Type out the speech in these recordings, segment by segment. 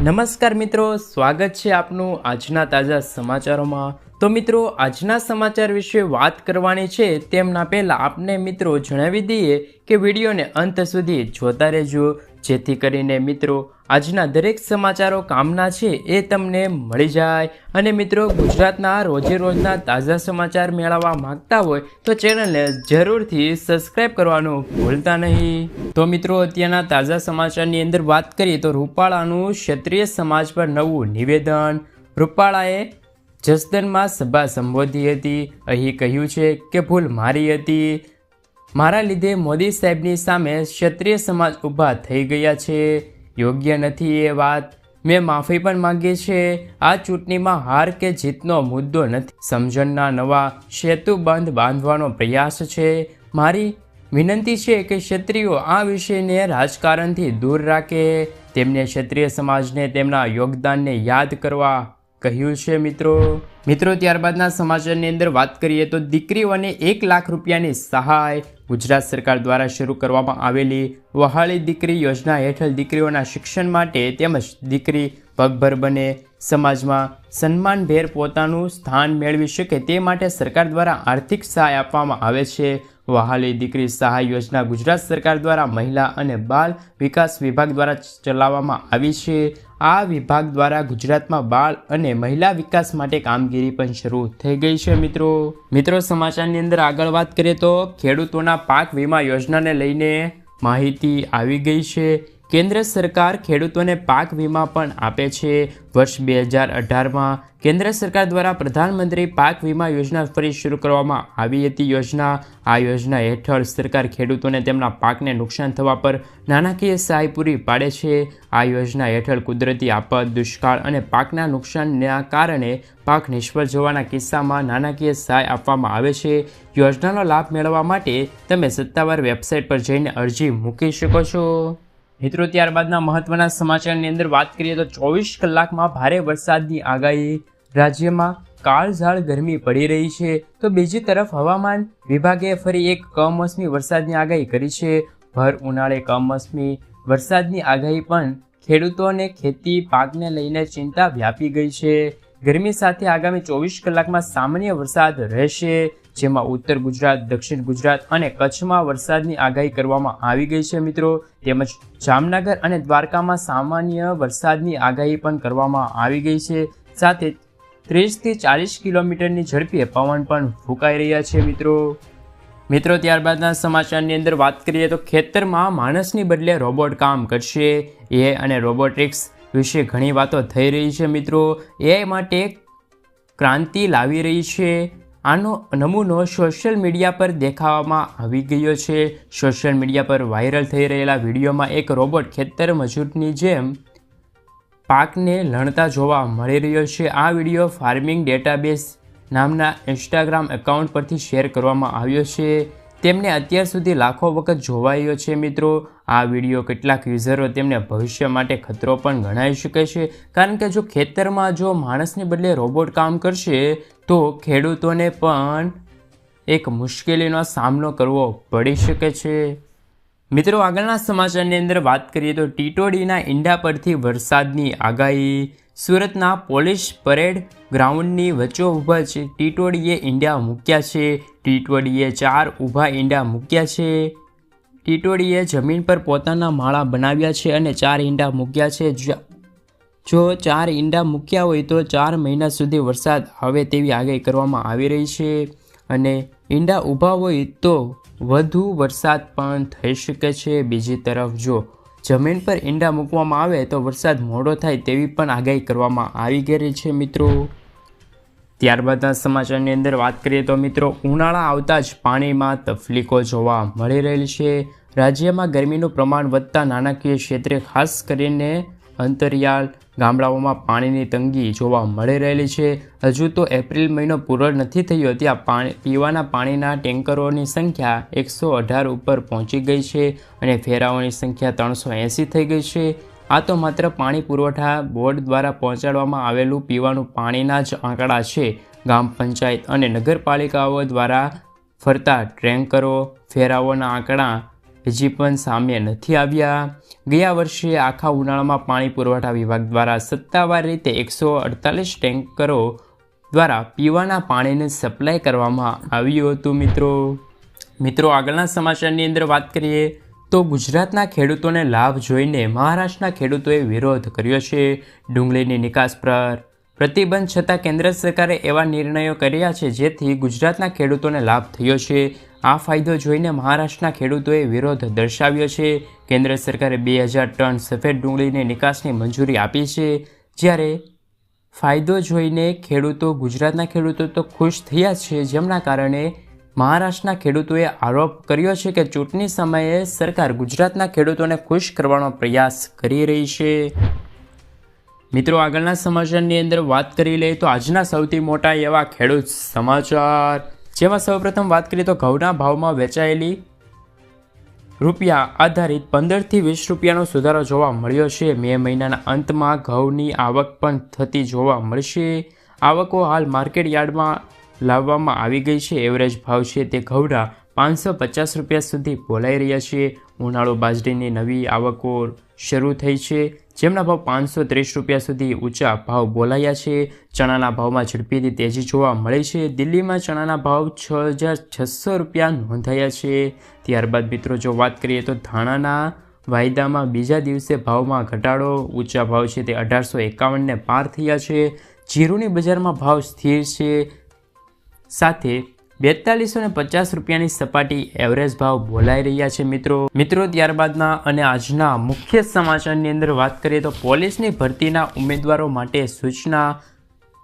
નમસ્કાર મિત્રો સ્વાગત છે આપનું આજના તાજા સમાચારોમાં. તો મિત્રો, આજના સમાચાર વિશે વાત કરવાની છે. તેમના પહેલાં આપને મિત્રો જણાવી દઈએ કે વિડીયોને અંત સુધી જોતા રહેજો. જેથી કરીને મિત્રો, આજના દરેક સમાચારો કામના છે એ તમને મળી જાય. અને મિત્રો, ગુજરાતના રોજે રોજના તાજા સમાચાર મેળવવા માંગતા હોય તો ચેનલને જરૂરથી સબસ્ક્રાઈબ કરવાનું ભૂલતા નહીં. તો મિત્રો, અત્યારના તાજા સમાચારની અંદર વાત કરીએ તો રૂપાળાનું ક્ષત્રિય સમાજ પર નવું નિવેદન. રૂપાળાએ જસદનમાં સભા સંબોધી હતી. અહીં કહ્યું છે કે ભૂલ મારી હતી. મારા લીધે મોદી સાહેબની સામે ક્ષત્રિય સમાજ ઊભા થઈ ગયા છે. યોગ્ય નથી એ વાત. મેં માફી પણ માંગી છે. આ ચૂંટણીમાં હાર કે જીતનો મુદ્દો નથી. સમજણના નવા સેતુ બંધ બાંધવાનો પ્રયાસ છે. મારી વિનંતી છે કે ક્ષત્રિયો આ વિષયને રાજકારણથી દૂર રાખે. તેમને ક્ષત્રિય સમાજને તેમના યોગદાનને યાદ કરવા કહ્યું છે, મિત્રો? મિત્રો, ત્યારબાદના સમાચારની અંદર વાત કરીએ તો દીકરીઓને એક લાખ રૂપિયાની સહાય ગુજરાત સરકાર દ્વારા શરૂ કરવામાં આવેલી વહાળી દીકરી યોજના હેઠળ દીકરીઓના શિક્ષણ માટે તેમજ દીકરી પગભર બને સમાજમાં સન્માનભેર પોતાનું સ્થાન મેળવી શકે તે માટે સરકાર દ્વારા આર્થિક સહાય આપવામાં આવે છે. વહાલી દીકરી સહાય યોજના ગુજરાત સરકાર દ્વારા મહિલા અને બાળ વિકાસ વિભાગ દ્વારા ચલાવવામાં આવી છે. આ વિભાગ દ્વારા ગુજરાતમાં બાળ અને મહિલા વિકાસ માટે કામગીરી પણ શરૂ થઈ ગઈ છે, મિત્રો. મિત્રો, સમાચારની અંદર આગળ વાત કરીએ તો ખેડૂતોના પાક વીમા યોજનાને લઈને માહિતી આવી ગઈ છે. કેન્દ્ર સરકાર ખેડૂતોને પાક વીમા પણ આપે છે. વર્ષ બે હજાર અઢારમાં કેન્દ્ર સરકાર દ્વારા પ્રધાનમંત્રી પાક વીમા યોજના ફરી શરૂ કરવામાં આવી હતી યોજના. આ યોજના હેઠળ સરકાર ખેડૂતોને તેમના પાકને નુકસાન થવા પર નાણાકીય સહાય પૂરી પાડે છે. આ યોજના હેઠળ કુદરતી આફત, દુષ્કાળ અને પાકના નુકસાનના કારણે પાક નિષ્ફળ જવાના કિસ્સામાં નાણાકીય સહાય આપવામાં આવે છે. યોજનાનો લાભ મેળવવા માટે તમે સત્તાવાર વેબસાઇટ પર જઈને અરજી મૂકી શકો છો. મિત્રો, ત્યારબાદના મહત્વના સમાચારની અંદર વાત કરીએ તો ચોવીસ કલાકમાં ભારે વરસાદની આગાહી. રાજ્યમાં કાળઝાળ ગરમી પડી રહી છે. તો બીજી તરફ હવામાન વિભાગે ફરી એક કમોસમી વરસાદની આગાહી કરી છે. ભર ઉનાળે કમોસમી વરસાદની આગાહી પણ ખેડૂતોને ખેતી પાકને લઈને ચિંતા વ્યાપી ગઈ છે. ગરમી સાથે આગામી ચોવીસ કલાકમાં સામાન્ય વરસાદ રહેશે. જેમાં ઉત્તર ગુજરાત, દક્ષિણ ગુજરાત અને કચ્છમાં વરસાદની આગાહી કરવામાં આવી ગઈ છે મિત્રો. તેમજ જામનગર અને દ્વારકામાં સામાન્ય વરસાદની આગાહી પણ કરવામાં આવી ગઈ છે. સાથે ત્રીસથી ચાલીસ કિલોમીટરની ઝડપે પવન પણ ફૂંકાઈ રહ્યા છે મિત્રો. મિત્રો, ત્યારબાદના સમાચારની અંદર વાત કરીએ તો ખેતરમાં માણસની બદલે રોબોટ કામ કરશે. એ અને રોબોટિક્સ વિશે ઘણી વાતો થઈ રહી છે મિત્રો. એ માટે ક્રાંતિ લાવી રહી છે. આનો નમૂનો સોશિયલ મીડિયા પર દેખાવામાં આવી ગયો છે. સોશિયલ મીડિયા પર વાયરલ થઈ રહેલા વિડીયોમાં એક રોબોટ ખેતર મજૂરની જેમ પાકને લણતા જોવા મળી રહ્યો છે. આ વીડિયો ફાર્મિંગ ડેટાબેઝ નામના ઇન્સ્ટાગ્રામ એકાઉન્ટ પરથી શેર કરવામાં આવ્યો છે. તેમને અત્યાર સુધી લાખો વખત જોવાયો છે મિત્રો. આ વીડિયો કેટલાક યુઝરો તેમને ભવિષ્ય માટે ખતરો પણ ગણાવી શકે છે. કારણ કે જો ખેતરમાં જો માણસને બદલે રોબોટ કામ કરશે, તો ખેડૂતોને પણ એક મુશ્કેલીનો સામનો કરવો પડી શકે છે. મિત્રો, આગળના સમાચારની અંદર વાત કરીએ તો ટીટોડીના ઈંડા પરથી વરસાદની આગાહી. સુરતના પોલીસ પરેડ ગ્રાઉન્ડની વચ્ચોવચ ટીટોડીએ ઈંડા મૂક્યા છે. ટીટોડીએ ચાર ઊભા ઈંડા મૂક્યા છે. ટીટોડીએ જમીન પર પોતાના માળા બનાવ્યા છે અને ચાર ઈંડા મૂક્યા છે. જો ચાર ઈંડા મૂક્યા હોય તો ચાર મહિના સુધી વરસાદ આવે તેવી આગાહી કરવામાં આવી રહી છે અને ઈંડા ઊભા હોય તો વધુ વરસાદ પણ થઈ શકે છે. બીજી તરફ જો જમીન પર ઈંડા મૂકવામાં આવે તો વરસાદ મોડો થાય તેવી પણ આગાહી કરવામાં આવી ગઈ છે, મિત્રો. ત્યારબાદના સમાચારની અંદર વાત કરીએ તો, મિત્રો, ઉનાળા આવતા જ પાણીમાં તકલીફો જોવા મળી રહેલી છે. રાજ્યમાં ગરમીનું પ્રમાણ વધતા નાણાકીય ક્ષેત્રે ખાસ કરીને અંતરિયાળ ગામડાઓમાં પાણીની તંગી જોવા મળી રહેલી છે. હજુ તો એપ્રિલ મહિનો પૂરો નથી થયો ત્યાં પાણી, પીવાના પાણીના ટેન્કરોની સંખ્યા એકસો અઢાર ઉપર પહોંચી ગઈ છે અને ફેરાઓની સંખ્યા ત્રણસો એંસી થઈ ગઈ છે. આ તો માત્ર પાણી પુરવઠા બોર્ડ દ્વારા પહોંચાડવામાં આવેલું પીવાનું પાણીના જ આંકડા છે. ગામ પંચાયત અને નગરપાલિકાઓ દ્વારા ફરતા ટ્રેન્કરો ફેરાઓના આંકડા હજી પણ સામે નથી આવ્યા. ગયા વર્ષે આખા ઉનાળામાં પાણી પુરવઠા વિભાગ દ્વારા સત્તાવાર રીતે એકસો અડતાલીસ ટેન્કરો દ્વારા પીવાના પાણીને સપ્લાય કરવામાં આવ્યું હતું, મિત્રો. મિત્રો, આગળના સમાચારની અંદર વાત કરીએ તો ગુજરાતના ખેડૂતોને લાભ જોઈને મહારાષ્ટ્રના ખેડૂતોએ વિરોધ કર્યો છે. ડુંગળીની નિકાસ પર પ્રતિબંધ છતાં કેન્દ્ર સરકારે એવા નિર્ણયો કર્યા છે જેથી ગુજરાતના ખેડૂતોને લાભ થયો છે. આ ફાયદો જોઈને મહારાષ્ટ્રના ખેડૂતોએ વિરોધ દર્શાવ્યો છે. કેન્દ્ર સરકારે બે હજાર ટન સફેદ ડુંગળીની નિકાસની મંજૂરી આપી છે. જ્યારે ફાયદો જોઈને ખેડૂતો ગુજરાતના ખેડૂતો તો ખુશ થયા છે. જેમના કારણે મહારાષ્ટ્રના ખેડૂતોએ આરોપ કર્યો છે કે ચૂંટણી સમયે સરકાર ગુજરાતના ખેડૂતોને ખુશ કરવાનો પ્રયાસ કરી રહી છે. મિત્રો, આગળના સમાચારની અંદર વાત કરી લઈએ તો આજના સૌથી મોટા એવા ખેડૂત સમાચાર. જેમાં સૌપ્રથમ વાત કરીએ તો ઘઉંના ભાવમાં વેચાયેલી રૂપિયા આધારિત પંદરથી વીસ રૂપિયાનો સુધારો જોવા મળ્યો છે. મે મહિનાના અંતમાં ઘઉંની આવક પણ થતી જોવા મળશે. આવકો હાલ માર્કેટ યાર્ડમાં લાવવામાં આવી ગઈ છે. એવરેજ ભાવ છે તે ઘઉંના પાંચસો પચાસ રૂપિયા સુધી બોલાઈ રહ્યા છે. ઉનાળો બાજરીની નવી આવકો શરૂ થઈ છે. જેમના ભાવ પાંચસો ત્રીસ રૂપિયા સુધી ઊંચા ભાવ બોલાયા છે. ચણાના ભાવમાં ઝડપીથી તેજી જોવા મળે છે. દિલ્હીમાં ચણાના ભાવ છ હજાર છસો રૂપિયા નોંધાયા છે. ત્યારબાદ મિત્રો, જો વાત કરીએ તો ધાણાના વાયદામાં બીજા દિવસે ભાવમાં ઘટાડો ઊંચા ભાવ છે તે અઢારસો એકાવનને પાર થયા છે. જીરુની બજારમાં ભાવ સ્થિર છે. સાથે બેતાલીસો ને પચાસ રૂપિયાની સપાટી એવરેજ ભાવ બોલાઈ રહ્યા છે મિત્રો. મિત્રો, ત્યારબાદના અને આજના મુખ્ય સમાચારની અંદર વાત કરીએ તો પોલીસની ભરતીના ઉમેદવારો માટે સૂચના.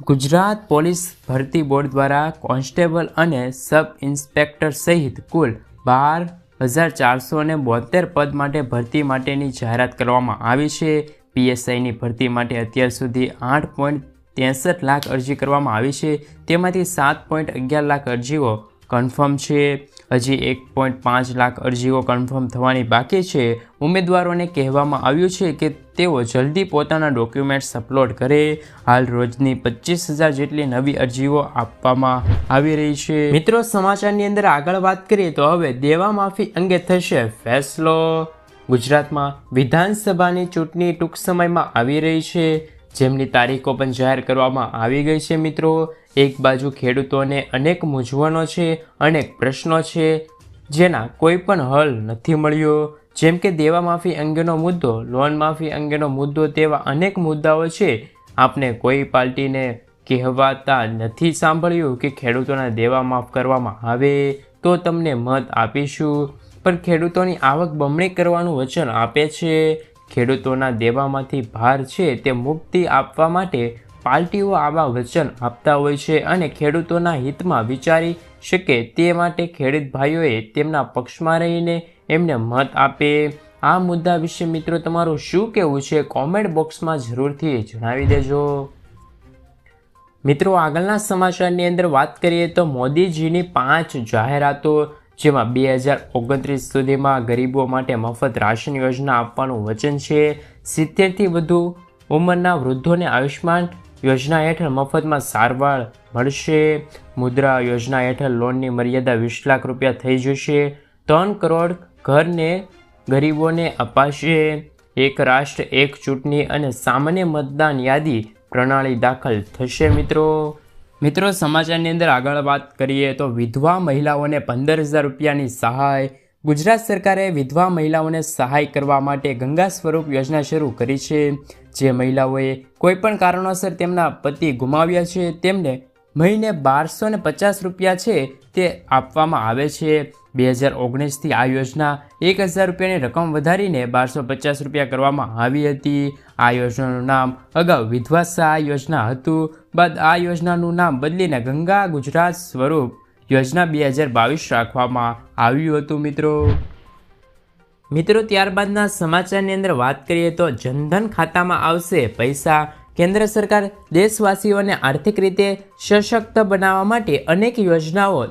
ગુજરાત પોલીસ ભરતી બોર્ડ દ્વારા કોન્સ્ટેબલ અને સબ ઇન્સ્પેક્ટર સહિત કુલ બાર હજાર ચારસો ને બોતેર પદ માટે ભરતી માટેની જાહેરાત કરવામાં આવી છે. પીએસઆઈની ભરતી માટે અત્યાર સુધી આઠ પોઈન્ટ ત્રેસઠ લાખ અરજી કરવામાં આવી છે. તેમાંથી સાત પોઈન્ટ અગિયાર લાખ અરજીઓ કન્ફર્મ છે. હજી એક પોઈન્ટ પાંચ લાખ અરજીઓ કન્ફર્મ થવાની બાકી છે. ઉમેદવારોને કહેવામાં આવ્યું છે કે તેઓ જલ્દી પોતાના ડોક્યુમેન્ટ્સ અપલોડ કરે. હાલ રોજની પચીસ હજાર જેટલી નવી અરજીઓ આપવામાં આવી રહી છે. મિત્રો, સમાચારની અંદર આગળ વાત કરીએ તો હવે દેવા માફી અંગે થશે ફેસલો. ગુજરાતમાં વિધાનસભાની ચૂંટણી ટૂંક સમયમાં આવી રહી છે. જેમની તારીખો પણ જાહેર કરવામાં આવી ગઈ છે મિત્રો. એક બાજુ ખેડૂતોને અનેક મૂંઝવણો છે, અનેક પ્રશ્નો છે, જેના કોઈ પણ હલ નથી મળ્યો. જેમ કે દેવા માફી અંગેનો મુદ્દો, લોન માફી અંગેનો મુદ્દો તેવા અનેક મુદ્દાઓ છે. આપને કોઈ પાર્ટીને કહેવાતા નથી સાંભળ્યું કે ખેડૂતોના દેવા માફ કરવામાં આવે તો તમને મત આપીશું. પણ ખેડૂતોની આવક બમણી કરવાનું વચન આપે છે. ખેડૂતોના દેવામાંથી ભાર છે તે મુક્તિ આપવા માટે પાર્ટીઓ આવા વચન આપતા હોય છે અને ખેડૂતોના હિતમાં વિચારી શકે તે માટે ખેડૂત ભાઈઓએ તેમના પક્ષમાં રહીને એમને મત આપે. આ મુદ્દા વિશે મિત્રો તમારું શું કહેવું છે? કોમેન્ટ બોક્સમાં જરૂરથી જણાવી દેજો. મિત્રો, આગળના સમાચારની અંદર વાત કરીએ તો મોદીજીની પાંચ જાહેરાતો જેમાં બે હજાર ઓગણત્રીસ સુધીમાં ગરીબો માટે મફત રાશન યોજના આપવાનું વચન છે. સિત્તેરથી વધુ ઉંમરના વૃદ્ધોને આયુષ્યમાન યોજના હેઠળ મફતમાં સારવાર મળશે. મુદ્રા યોજના હેઠળ લોનની મર્યાદા વીસ લાખ રૂપિયા થઈ જશે. ત્રણ કરોડ ઘરને ગરીબોને અપાશે. એક રાષ્ટ્ર, એક ચૂંટણી અને સામાન્ય મતદાન યાદી પ્રણાલી દાખલ થશે મિત્રો. મિત્રો, સમાચારની અંદર આગળ વાત કરીએ તો વિધવા મહિલાઓને પંદર હજાર રૂપિયાની સહાય. ગુજરાત સરકારે વિધવા મહિલાઓને સહાય કરવા માટે ગંગા સ્વરૂપ યોજના શરૂ કરી છે. જે મહિલાઓએ કોઈપણ કારણોસર તેમના પતિ ગુમાવ્યા છે, તેમને મહિને બારસો ને પચાસ રૂપિયા છે તે આપવામાં આવે છે. બે હજાર ઓગણીસથી આ યોજના એક હજાર રૂપિયાની રકમ વધારીને બારસો પચાસ રૂપિયા કરવામાં આવી હતી. આ યોજનાનું નામ અગાઉ વિધવા સહાય યોજના હતું. બાદ આ યોજનાનું નામ બદલીને ગંગા ગુજરાત સ્વરૂપ યોજના બે હજાર બાવીસ રાખવામાં આવ્યું હતું મિત્રો. મિત્રો, ત્યારબાદના સમાચારની અંદર વાત કરીએ તો જનધન ખાતામાં આવશે પૈસા કેન્દ્ર સરકાર દેશવાસીઓને આર્થિક રીતે સશક્ત બનાવવા માટે અનેક યોજનાઓ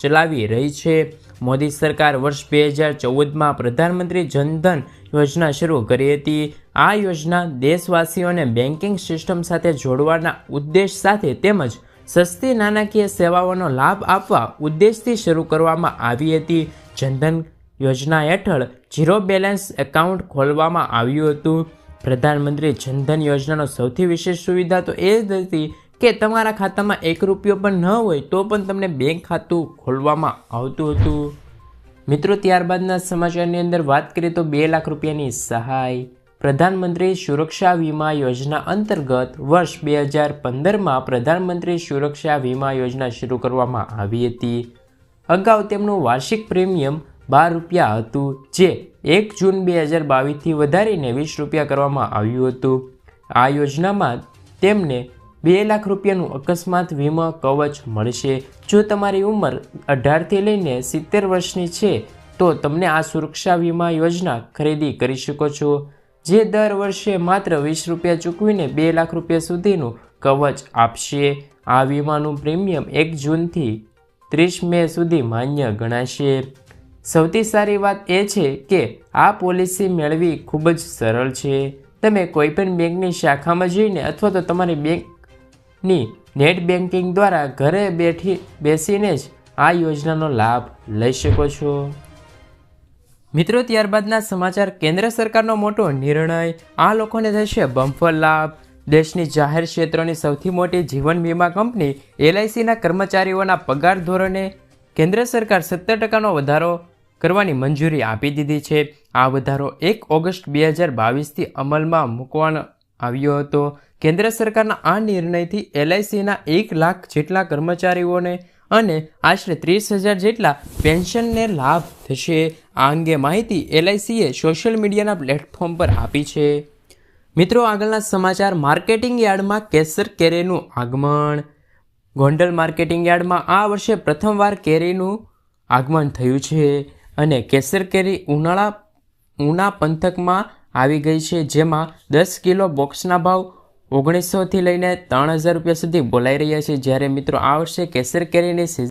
ચલાવી રહી છે. મોદી સરકાર વર્ષ બે હજાર ચૌદમાં પ્રધાનમંત્રી જનધન યોજના શરૂ કરી હતી. આ યોજના દેશવાસીઓને બેન્કિંગ સિસ્ટમ સાથે જોડવાના ઉદ્દેશ સાથે તેમજ સસ્તી નાણાકીય સેવાઓનો લાભ આપવા ઉદ્દેશથી શરૂ કરવામાં આવી હતી. જનધન યોજના હેઠળ ઝીરો બેલેન્સ એકાઉન્ટ ખોલવામાં આવ્યું હતું. પ્રધાનમંત્રી જનધન યોજનાનો સૌથી વિશેષ સુવિધા તો એ જ હતી કે તમારા ખાતામાં એક રૂપિયો પણ ન હોય તો પણ તમને બેંક ખાતું ખોલવામાં આવતું હતું. મિત્રો, ત્યારબાદના સમાચારની અંદર વાત કરીએ તો બે લાખ રૂપિયાની સહાય. પ્રધાનમંત્રી સુરક્ષા વીમા યોજના અંતર્ગત વર્ષ બે હજાર પંદરમાં પ્રધાનમંત્રી સુરક્ષા વીમા યોજના શરૂ કરવામાં આવી હતી. અગાઉ તેમનું વાર્ષિક પ્રીમિયમ બાર રૂપિયા હતું, જે એક જૂન બે હજાર બાવીસથી વધારીને વીસ રૂપિયા કરવામાં આવ્યું હતું. આ યોજનામાં તેમને બે લાખ રૂપિયાનું અકસ્માત વીમા કવચ મળશે. જો તમારી ઉંમર અઢારથી લઈને સિત્તેર વર્ષની છે, તો તમને આ સુરક્ષા વીમા યોજના ખરીદી કરી શકો છો. જે દર વર્ષે માત્ર વીસ રૂપિયા ચૂકવીને બે લાખ રૂપિયા સુધીનું કવચ આપશે. આ વીમાનું પ્રીમિયમ એક જૂનથી ત્રીસ મે સુધી માન્ય ગણાશે. સૌથી સારી વાત એ છે કે આ પોલિસી મેળવી ખૂબ જ સરળ છે. તમે કોઈપણ બેંકની શાખામાં જઈને અથવા તો તમારી બેંકની નેટ બેન્કિંગ દ્વારા ઘરે બેઠી બેસીને જ આ યોજનાનો લાભ લઈ શકો છો. મિત્રો, ત્યારબાદના સમાચાર. કેન્દ્ર સરકારનો મોટો નિર્ણય, આ લોકોને થશે બમ્ફર લાભ. દેશની જાહેર ક્ષેત્રોની સૌથી મોટી જીવન વીમા કંપની એલઆઈસીના કર્મચારીઓના પગાર ધોરણે કેન્દ્ર સરકાર સત્તર ટકાનો વધારો કરવાની મંજૂરી આપી દીધી છે. આ વધારો એક ઓગસ્ટ બે હજાર બાવીસથી અમલમાં મૂકવાનો આવ્યો હતો. કેન્દ્ર સરકારના આ નિર્ણયથી એલઆઈસીના એક લાખ જેટલા કર્મચારીઓને અને આશરે ત્રીસ હજાર જેટલા પેન્શનને લાભ થશે. આ અંગે માહિતી એલઆઈસીએ સોશિયલ મીડિયાના પ્લેટફોર્મ પર આપી છે. મિત્રો, આગળના સમાચાર. માર્કેટિંગ યાર્ડમાં કેસર કેરીનું આગમન. ગોંડલ માર્કેટિંગ યાર્ડમાં આ વર્ષે પ્રથમવાર કેરીનું આગમન થયું છે. અને કેસર કેરી ઉનાળા, ઉના પંથકમાં આવી ગઈ છે, જેમાં દસ કિલો બોક્સના ભાવ ઓગણીસોથી લઈને ત્રણ હજાર રૂપિયા સુધી બોલાઈ રહ્યા છે. જ્યારે મિત્રો આ વર્ષે કેસર કેરીની